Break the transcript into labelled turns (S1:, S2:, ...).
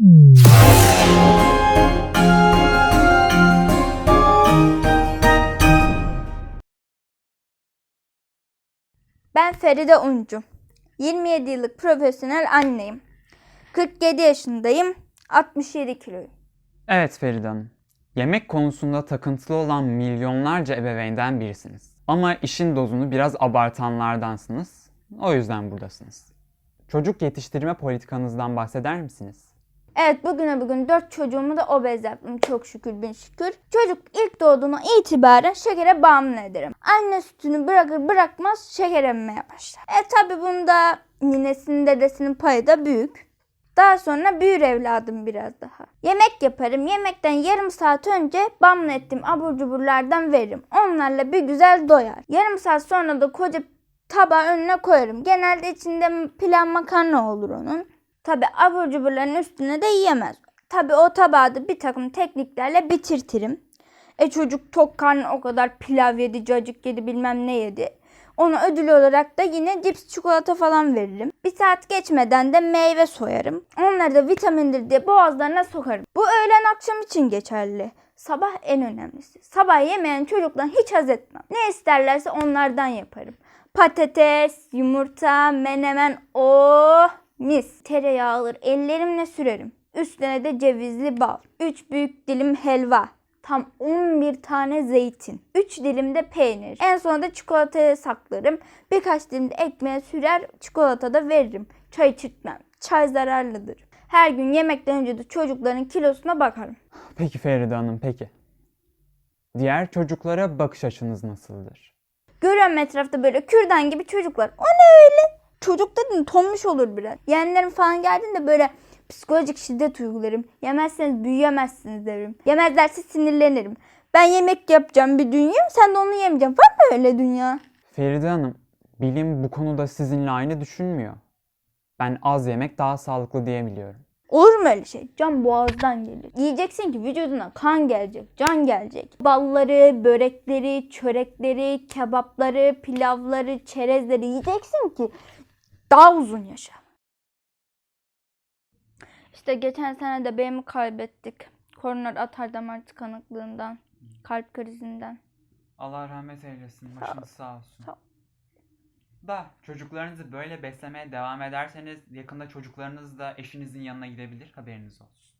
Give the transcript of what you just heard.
S1: Ben Feride Uncu. 27 yıllık profesyonel anneyim. 47 yaşındayım. 67 kiloyum.
S2: Evet Feride Hanım. Yemek konusunda takıntılı olan milyonlarca ebeveynden birisiniz. Ama işin dozunu biraz abartanlardansınız. O yüzden buradasınız. Çocuk yetiştirme politikanızdan bahseder misiniz?
S1: Evet bugüne bugün 4 çocuğumu da obez yaptım çok şükür bin şükür. Çocuk ilk doğduğuna itibaren şekere bağımlı ederim. Anne sütünü bırakır bırakmaz şeker emmeye başlar. E tabi bunda ninesinin dedesinin payı da büyük. Daha sonra büyür evladım biraz daha. Yemek yaparım. Yemekten yarım saat önce bamla ettiğim abur cuburlardan veririm. Onlarla bir güzel doyar. Yarım saat sonra da koca tabağı önüne koyarım. Genelde içinde pilav makarna olur onun. Tabi abur cuburların üstüne de yiyemez. Tabi o tabağı da bir takım tekniklerle bitirtirim. E çocuk tok karnı o kadar pilav yedi, cacık yedi bilmem ne yedi. Ona ödül olarak da yine cips çikolata falan veririm. Bir saat geçmeden de meyve soyarım. Onları da vitamindir diye boğazlarına sokarım. Bu öğlen akşam için geçerli. Sabah en önemlisi. Sabah yemeyen çocuktan hiç haz etmem. Ne isterlerse onlardan yaparım. Patates, yumurta, menemen, oh mis. Tereyağı alır ellerimle sürerim. Üstüne de cevizli bal. 3 büyük dilim helva. Tam 11 tane zeytin. 3 dilim de peynir. En sonunda da çikolataya saklarım. Birkaç dilim de ekmeğe sürer çikolata da veririm. Çay içirtmem. Çay zararlıdır. Her gün yemekten önce de çocukların kilosuna bakarım.
S2: Peki Feride Hanım, peki. Diğer çocuklara bakış açınız nasıldır?
S1: Görüyorum etrafta böyle kürdan gibi çocuklar. O ne öyle? Çocuk dedin tombiş olur biraz. Yeğenlerim falan geldiğinde böyle psikolojik şiddet uygularım. Yemezseniz büyüyemezsiniz derim. Yemezlerse sinirlenirim. Ben yemek yapacağım bir dünya sen de onu yemeyeceksin. Var mı öyle dünya?
S2: Feride Hanım, bilim bu konuda sizinle aynı düşünmüyor. Ben az yemek daha sağlıklı diyebiliyorum.
S1: Olur mu öyle şey? Can boğazdan gelir. Yiyeceksin ki vücuduna kan gelecek, can gelecek. Balları, börekleri, çörekleri, kebapları, pilavları, çerezleri yiyeceksin ki daha uzun yaşa. İşte geçen sene de bebeğimi kaybettik. Koroner atar damar tıkanıklığından, kalp krizinden.
S2: Allah rahmet eylesin.
S1: Başınız
S2: sağ olsun.
S1: Sağ ol.
S2: Da çocuklarınızı böyle beslemeye devam ederseniz yakında çocuklarınız da eşinizin yanına gidebilir. Haberiniz olsun.